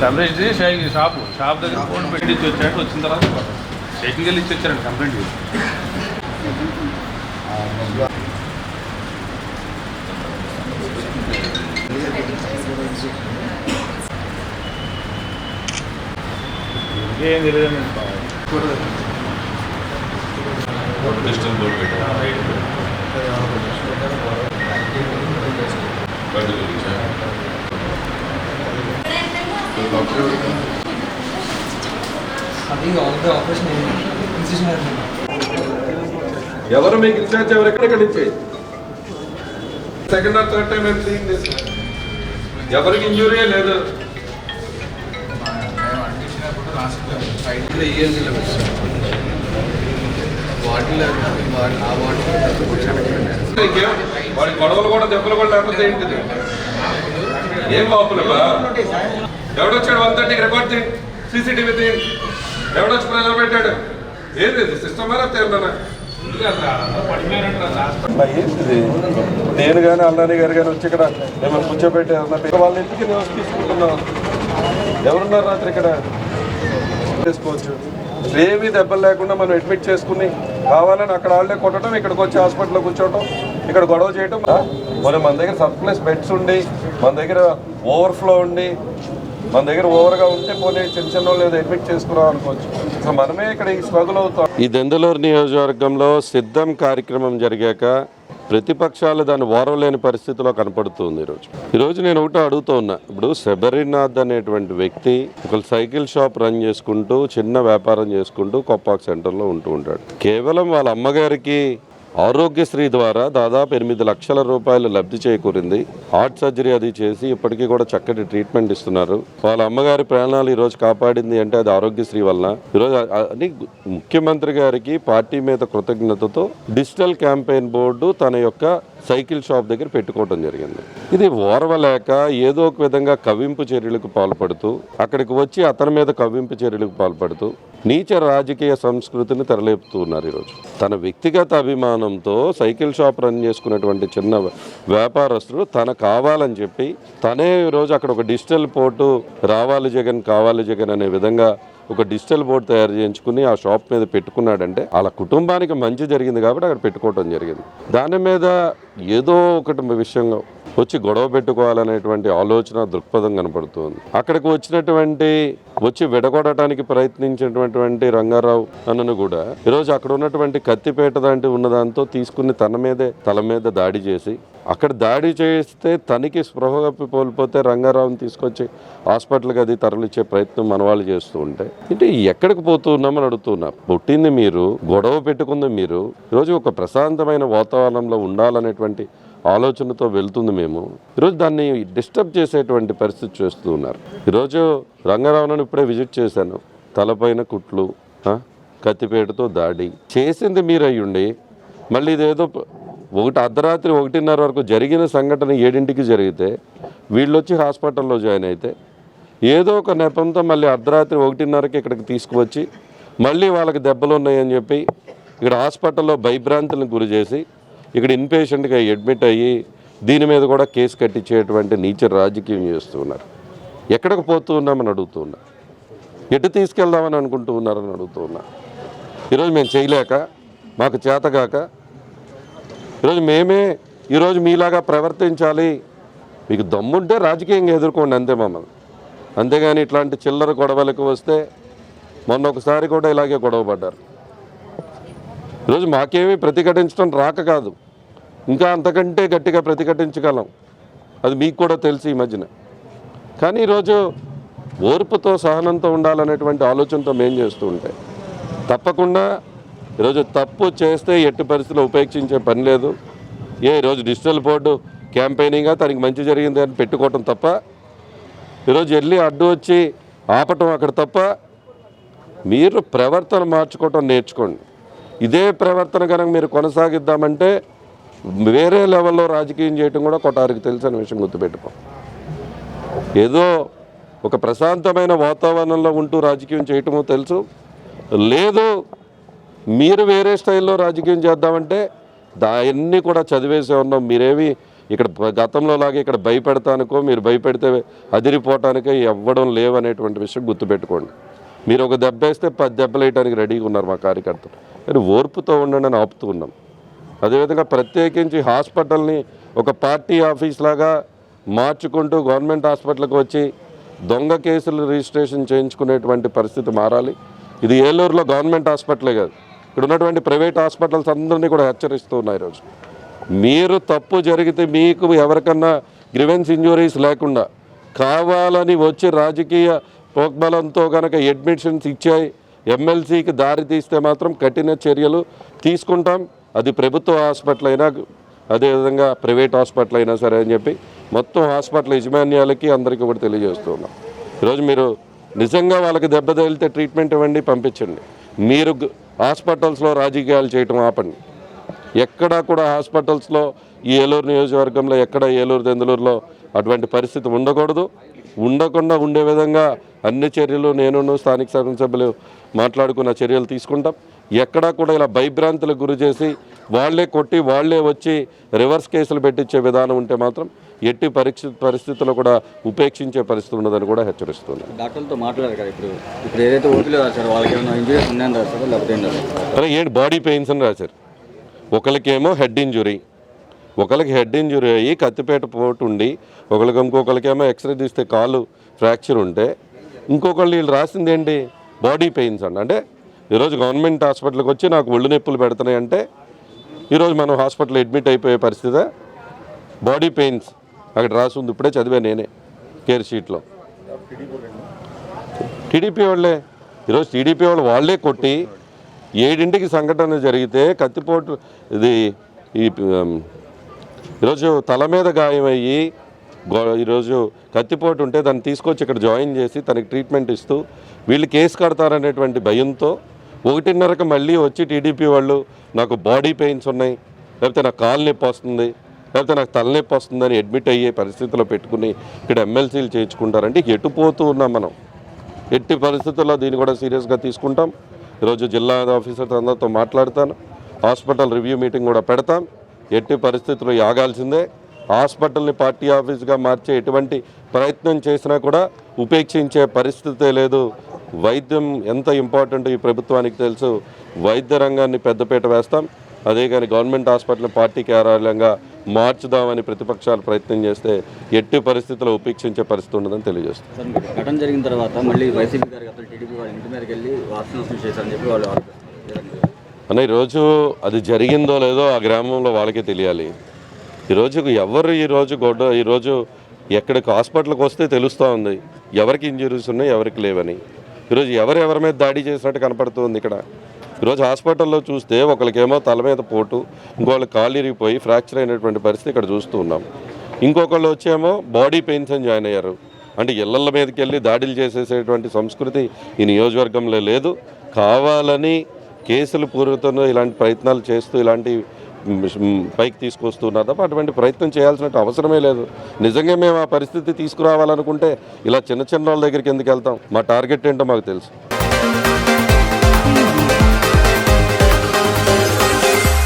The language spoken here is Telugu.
సబ్రెస్ట్ షాపు. షాప్ దగ్గర ఫోన్ పెట్టి ఇచ్చి వచ్చాడు. వచ్చిన తర్వాత షేకింగ్ వెళ్ళి ఇచ్చి వచ్చారండి కంప్లైంట్ చేసి ఏం తెలియదు బోర్డు ఇన్సిషన్ ఎవరు మీకు ఇన్ఛార్జ్ ఎవరు ఎక్కడెక్కడ నుంచి? Second or third time I'm seeing this ఎవరికి ఇంజురీ లేదు. సైడ్లో వాటిలో ఆ ఇంకేం వాడి గొడవలు కూడా దెబ్బలు కూడా లేకపోతే ఏంటిది? ఏం లోపల ఎవడొచ్చాడు వన్ థర్టీకి రికార్డ్ చేయండి సీసీటీవీ తీయండి ఎవడొచ్చి ప్రజలు పెట్టాడు ఏది సిస్టమ్ మేర తేలినా నేను కానీ అన్నాని గారు కానీ వచ్చి ఇక్కడ మేము కూర్చోబెట్టి అన్నట్టు వాళ్ళ ఇంటికి నేను వచ్చి తీసుకుంటున్నాం ఎవరున్నారు రాత్రి ఇక్కడ? చేసుకోవచ్చు. ఏమీ దెబ్బలు లేకుండా మనం అడ్మిట్ చేసుకుని కావాలని అక్కడ వాళ్ళే కొట్టడం ఇక్కడికి వచ్చి హాస్పిటల్లో కూర్చోవడం ఇక్కడ గొడవ చేయడం మరి మన దగ్గర సర్ప్లస్ బెడ్స్ ఉండి మన దగ్గర ఓవర్ఫ్లో ఉండి మన దగ్గర ఓవర్గా ఉంటే పోనీ చిన్న చిన్న వాళ్ళు ఏదో అడ్మిట్ చేసుకున్నాం అనుకోవచ్చు. సో మనమే ఇక్కడ ఈ స్ట్రగుల్ అవుతాం. ఈ దెందలూరు నియోజకవర్గంలో సిద్ధం కార్యక్రమం జరిగాక ప్రతిపక్షాలు దాన్ని ఓరవలేని పరిస్థితిలో కనపడుతుంది ఈరోజు ఈరోజు నేను ఒకటి అడుగుతూ ఉన్నా. ఇప్పుడు శబరినాథ్ అనేటువంటి వ్యక్తి ఒక సైకిల్ షాప్ రన్ చేసుకుంటూ చిన్న వ్యాపారం చేసుకుంటూ కొప్పాక్ సెంటర్లో ఉంటూ ఉంటాడు. కేవలం వాళ్ళ అమ్మగారికి ఆరోగ్యశ్రీ ద్వారా దాదాపు ఎనిమిది లక్షల రూపాయలు లబ్ధి చేకూరింది. హార్ట్ సర్జరీ అది చేసి ఇప్పటికీ కూడా చక్కటి ట్రీట్మెంట్ ఇస్తున్నారు. వాళ్ళ అమ్మగారి ప్రాణాలు ఈరోజు కాపాడింది అంటే అది ఆరోగ్యశ్రీ వల్ల ఈరోజు అని ముఖ్యమంత్రి గారికి పార్టీ మీద కృతజ్ఞతతో డిజిటల్ క్యాంపెయిన్ బోర్డు తన యొక్క సైకిల్ షాప్ దగ్గర పెట్టుకోవడం జరిగింది. ఇది ఓర్వలేక ఏదో ఒక విధంగా కవింపు చర్యలకు పాల్పడుతూ అక్కడికి వచ్చి అతని మీద కవింపు చర్యలకు పాల్పడుతూ నీచ రాజకీయ సంస్కృతిని తెరలేపుతూ ఉన్నారు ఈరోజు. తన వ్యక్తిగత అభిమానంతో సైకిల్ షాప్ రన్ చేసుకున్నటువంటి చిన్న వ్యాపారస్తుడు తన కావాలని చెప్పి తనే ఈరోజు అక్కడ ఒక డిజిటల్ పోర్టు రావాలి జగన్ కావాలి జగన్ అనే విధంగా ఒక డిజిటల్ బోర్డు తయారు చేయించుకుని ఆ షాప్ మీద పెట్టుకున్నాడంటే వాళ్ళ కుటుంబానికి మంచి జరిగింది కాబట్టి అక్కడ పెట్టుకోవటం జరిగింది. దాని మీద ఏదో ఒకటి విషయంగా వచ్చి గొడవ పెట్టుకోవాలనేటువంటి ఆలోచన దృక్పథం కనపడుతుంది. అక్కడికి వచ్చినటువంటి వచ్చి విడగొడటానికి ప్రయత్నించినటువంటి రంగారావు అన్నను కూడా ఈరోజు అక్కడ ఉన్నటువంటి కత్తిపేట దాంటి ఉన్న దాంతో తీసుకుని తన మీదే తల మీద దాడి చేసి అక్కడ దాడి చేస్తే తనకి స్పృహ పోల్పోతే కోల్పోతే రంగారావుని తీసుకొచ్చి హాస్పిటల్కి అది తరలిచ్చే ప్రయత్నం మన వాళ్ళు చేస్తూ ఉంటే అంటే ఎక్కడికి పోతున్నామని అడుగుతున్నా. పుట్టింది మీరు గొడవ పెట్టుకుంది మీరు ఈరోజు ఒక ప్రశాంతమైన వాతావరణంలో ఉండాలనేటువంటి ఆలోచనతో వెళ్తుంది మేము. ఈరోజు దాన్ని డిస్టర్బ్ చేసేటువంటి పరిస్థితి చేస్తూ ఉన్నారు. ఈరోజు రంగారావును ఇప్పుడే విజిట్ చేశాను. తలపైన కుట్లు కత్తిపేటతో దాడి. చేసింది మీరు అయ్యుండి మళ్ళీ ఇదేదో ఒకటి అర్ధరాత్రి ఒకటిన్నర వరకు జరిగిన సంఘటన ఏడింటికి జరిగితే వీళ్ళు వచ్చి హాస్పిటల్లో జాయిన్ అయితే ఏదో ఒక నెపంతో మళ్ళీ అర్ధరాత్రి ఒకటిన్నరకి ఇక్కడికి తీసుకువచ్చి మళ్ళీ వాళ్ళకి దెబ్బలు ఉన్నాయని చెప్పి ఇక్కడ హాస్పిటల్లో భయభ్రాంతులను గురి చేసి ఇక్కడ ఇన్పేషెంట్గా అడ్మిట్ అయ్యి దీని మీద కూడా కేసు కట్టించేటువంటి నీచ రాజకీయం చేస్తున్నారు ఎక్కడికి పోతూ ఉన్నామని అడుగుతూ ఉన్నా. ఎటు తీసుకెళ్దామని అనుకుంటూ ఉన్నారని అడుగుతూ ఉన్నా. ఈరోజు మేము చేయలేక మాకు చేతగాక ఈరోజు మేమే ఈరోజు మీలాగా ప్రవర్తించాలి. మీకు దమ్ముంటే రాజకీయంగా ఎదుర్కోండి అంతే మమ్మల్ని. అంతేగాని ఇట్లాంటి చిల్లర గొడవలకు వస్తే మొన్న ఒకసారి కూడా ఇలాగే గొడవ పడ్డారు ఈరోజు మాకేమీ ప్రతిఘటించడం రాక కాదు. ఇంకా అంతకంటే గట్టిగా ప్రతిఘటించగలం. అది మీకు కూడా తెలుసు ఈ మధ్యన. కానీ ఈరోజు ఓర్పుతో సహనంతో ఉండాలనేటువంటి ఆలోచనతో మేం చేస్తూ ఉంటే తప్పకుండా ఈరోజు తప్పు చేస్తే ఎట్టి పరిస్థితుల్లో ఉపేక్షించే పని లేదు. ఏ ఈరోజు డిజిటల్ బోర్డు క్యాంపెయినింగ్గా తనకి మంచి జరిగింది అని పెట్టుకోవటం తప్ప ఈరోజు వెళ్ళి అడ్డు వచ్చి ఆపటం అక్కడ తప్ప మీరు ప్రవర్తన మార్చుకోవటం నేర్చుకోండి. ఇదే ప్రవర్తన కనుక మీరు కొనసాగిద్దామంటే వేరే లెవెల్లో రాజకీయం చేయటం కూడా కొటారికి తెలిసిన విషయం గుర్తుపెట్టుకో. ఏదో ఒక ప్రశాంతమైన వాతావరణంలో ఉంటూ రాజకీయం చేయటమో తెలుసు. లేదు మీరు వేరే స్టైల్లో రాజకీయం చేద్దామంటే దాన్ని కూడా చదివేసే ఉన్నాం. మీరేమి ఇక్కడ గతంలో లాగా ఇక్కడ భయపెడతానికో మీరు భయపెడితే అదిరిపోవటానికో ఇవ్వడం లేవనేటువంటి విషయం గుర్తుపెట్టుకోండి. మీరు ఒక దెబ్బ వేస్తే పది దెబ్బలు వేయడానికి రెడీగా ఉన్నారు మా కార్యకర్తలు. కానీ ఓర్పుతో ఉండండి అని ఆపుతూ ఉన్నాం. అదేవిధంగా ప్రత్యేకించి హాస్పిటల్ని ఒక పార్టీ ఆఫీస్ లాగా మార్చుకుంటూ గవర్నమెంట్ హాస్పిటల్కి వచ్చి దొంగ కేసులు రిజిస్ట్రేషన్ చేయించుకునేటువంటి పరిస్థితి మారాలి. ఇది ఏలూరులో గవర్నమెంట్ హాస్పిటలే కాదు. ఇక్కడ ఉన్నటువంటి ప్రైవేట్ హాస్పిటల్స్ అందరినీ కూడా హెచ్చరిస్తూ ఉన్నాయి ఈరోజు. మీరు తప్పు జరిగితే మీకు ఎవరికన్నా గ్రివెన్స్ ఇంజురీస్ లేకుండా కావాలని వచ్చి రాజకీయ పోక్బలంతో కనుక అడ్మిషన్స్ ఇచ్చాయి ఎమ్మెల్సీకి దారి తీస్తే మాత్రం కఠిన చర్యలు తీసుకుంటాం. అది ప్రభుత్వ హాస్పిటల్ అయినా అదేవిధంగా ప్రైవేట్ హాస్పిటల్ అయినా సరే అని చెప్పి మొత్తం హాస్పిటల్ యజమాన్యాలకి అందరికీ కూడా తెలియజేస్తున్నాం ఈరోజు మీరు నిజంగా వాళ్ళకి దెబ్బ తగిలితే ట్రీట్మెంట్ ఇవ్వండి పంపించండి. మీరు హాస్పిటల్స్లో రాజకీయాలు చేయటం ఆపండి. ఎక్కడా కూడా హాస్పిటల్స్లో ఈ ఏలూరు నియోజకవర్గంలో ఎక్కడ ఏలూరు దెందులూరులో అటువంటి పరిస్థితి ఉండకూడదు. ఉండకుండా ఉండే విధంగా అన్ని చర్యలు నేను స్థానిక శాసనసభ్యులు మాట్లాడుకున్న చర్యలు తీసుకుంటాం. ఎక్కడా కూడా ఇలా భయభ్రాంతులకు గురి చేసి వాళ్ళే కొట్టి వాళ్ళే వచ్చి రివర్స్ కేసులు పెట్టించే విధానం ఉంటే మాత్రం ఎట్టి పరీక్ష పరిస్థితుల్లో కూడా ఉపేక్షించే పరిస్థితి ఉండదని కూడా హెచ్చరిస్తున్నాను. డాక్టర్లతో మాట్లాడారు కదా ఇప్పుడు. ఇప్పుడు ఏదైతే ఓపీలో రాశారో వాళ్ళకి ఏమైనా ఇంజరీస్ ఉన్నాయని రాశారో? లేకపోతే ఏం రాశారు అరే ఏంటి? బాడీ పెయిన్స్ అని రాశారు. ఒకరికేమో హెడ్ ఇంజురీ ఒకరికి హెడ్ ఇంజురీ అయ్యి కత్తిపేట పోటు ఉండి ఒకరికి ఇంకొకరికేమో ఎక్స్రే తీస్తే కాలు ఫ్రాక్చర్ ఉంటే ఇంకొకళ్ళు వీళ్ళు రాసింది ఏంటి? బాడీ పెయిన్స్ అండి అంటే ఈరోజు గవర్నమెంట్ హాస్పిటల్కి వచ్చి నాకు ఒళ్ళు నొప్పులు పెడుతున్నాయి అంటే ఈరోజు మనం హాస్పిటల్ అడ్మిట్ అయిపోయే పరిస్థితి. బాడీ పెయిన్స్ అక్కడ రాసి ఉంది. ఇప్పుడే చదివా నేనే కేర్ షీట్లో టీడీపీ వాళ్ళే. ఈరోజు టీడీపీ వాళ్ళు వాళ్ళే కొట్టి ఏడింటికి సంఘటన జరిగితే కత్తిపోటు ఇది ఈ ఈరోజు తల మీద గాయమయ్యి గో ఈరోజు కత్తిపోటు ఉంటే దాన్ని తీసుకొచ్చి ఇక్కడ జాయిన్ చేసి తనకి ట్రీట్మెంట్ ఇస్తూ వీళ్ళు కేసు కడతారనేటువంటి భయంతో ఒకటిన్నరకు మళ్ళీ వచ్చి టీడీపీ వాళ్ళు నాకు బాడీ పెయిన్స్ ఉన్నాయి లేకపోతే నాకు కాలు నొప్పి వస్తుంది లేకపోతే నాకు తలనొప్పి వస్తుందని అడ్మిట్ అయ్యే పరిస్థితిలో పెట్టుకుని ఇక్కడ ఎమ్మెల్సీలు చేయించుకుంటారంటే ఎటు పోతూ ఉన్నాం మనం. ఎట్టి పరిస్థితుల్లో దీన్ని కూడా సీరియస్గా తీసుకుంటాం. ఈరోజు జిల్లా ఆఫీసర్ అందరితో మాట్లాడతాను. హాస్పిటల్ రివ్యూ మీటింగ్ కూడా పెడతాం. ఎట్టి పరిస్థితుల్లో ఆగాల్సిందే. హాస్పిటల్ని పార్టీ ఆఫీస్గా మార్చే ఎటువంటి ప్రయత్నం చేసినా కూడా ఉపేక్షించే పరిస్థితే లేదు. వైద్యం ఎంత ఇంపార్టెంట్ ఈ ప్రభుత్వానికి తెలుసు. వైద్య రంగాన్ని పెద్దపీట వేస్తాం. అదే కానీ గవర్నమెంట్ హాస్పిటల్ పార్టీ కార్యాలయంగా మార్చుదామని ప్రతిపక్షాలు ప్రయత్నం చేస్తే ఎట్టి పరిస్థితుల్లో ఉపేక్షించే పరిస్థితి ఉండదని తెలియజేస్తాం. ఘటన జరిగిన తర్వాత మళ్ళీ వైసీపీ గారికి టీడీపీ వాళ్ళ ఇంటి మీదకి వెళ్ళి చేశారని చెప్పి వాళ్ళు అన్న ఈరోజు అది జరిగిందో లేదో ఆ గ్రామంలో వాళ్ళకే తెలియాలి. ఈరోజు ఎవరు ఈరోజు గొడ్డ ఈరోజు ఎక్కడికి హాస్పిటల్కి వస్తే తెలుస్తూ ఉంది. ఎవరికి ఇంజరీస్ ఉన్నాయి ఎవరికి లేవని. ఈరోజు ఎవరు ఎవరి మీద దాడి చేసినట్టు కనపడుతుంది ఇక్కడ. ఈరోజు హాస్పిటల్లో చూస్తే ఒకరికేమో తల మీద పోటు ఇంకోళ్ళు కాలు ఇరిగిపోయి ఫ్రాక్చర్ అయినటువంటి పరిస్థితి ఇక్కడ చూస్తూ ఉన్నాం. ఇంకొకళ్ళు వచ్చేమో బాడీ పెయిన్స్ అని జాయిన్ అయ్యారు. అంటే ఇళ్ళ మీదకి వెళ్ళి దాడులు చేసేసేటువంటి సంస్కృతి ఈ నియోజకవర్గంలో లేదు. కావాలని కేసులు పూర్వతంలో ఇలాంటి ప్రయత్నాలు చేస్తూ ఇలాంటి పైకి తీసుకొస్తున్నారు తప్ప అటువంటి ప్రయత్నం చేయాల్సిన అవసరమే లేదు. నిజంగా మేము ఆ పరిస్థితి తీసుకురావాలనుకుంటే ఇలా చిన్న చిన్న వాళ్ళ దగ్గరికి ఎందుకు వెళ్తాం? మా టార్గెట్ ఏంటో మాకు తెలుసు.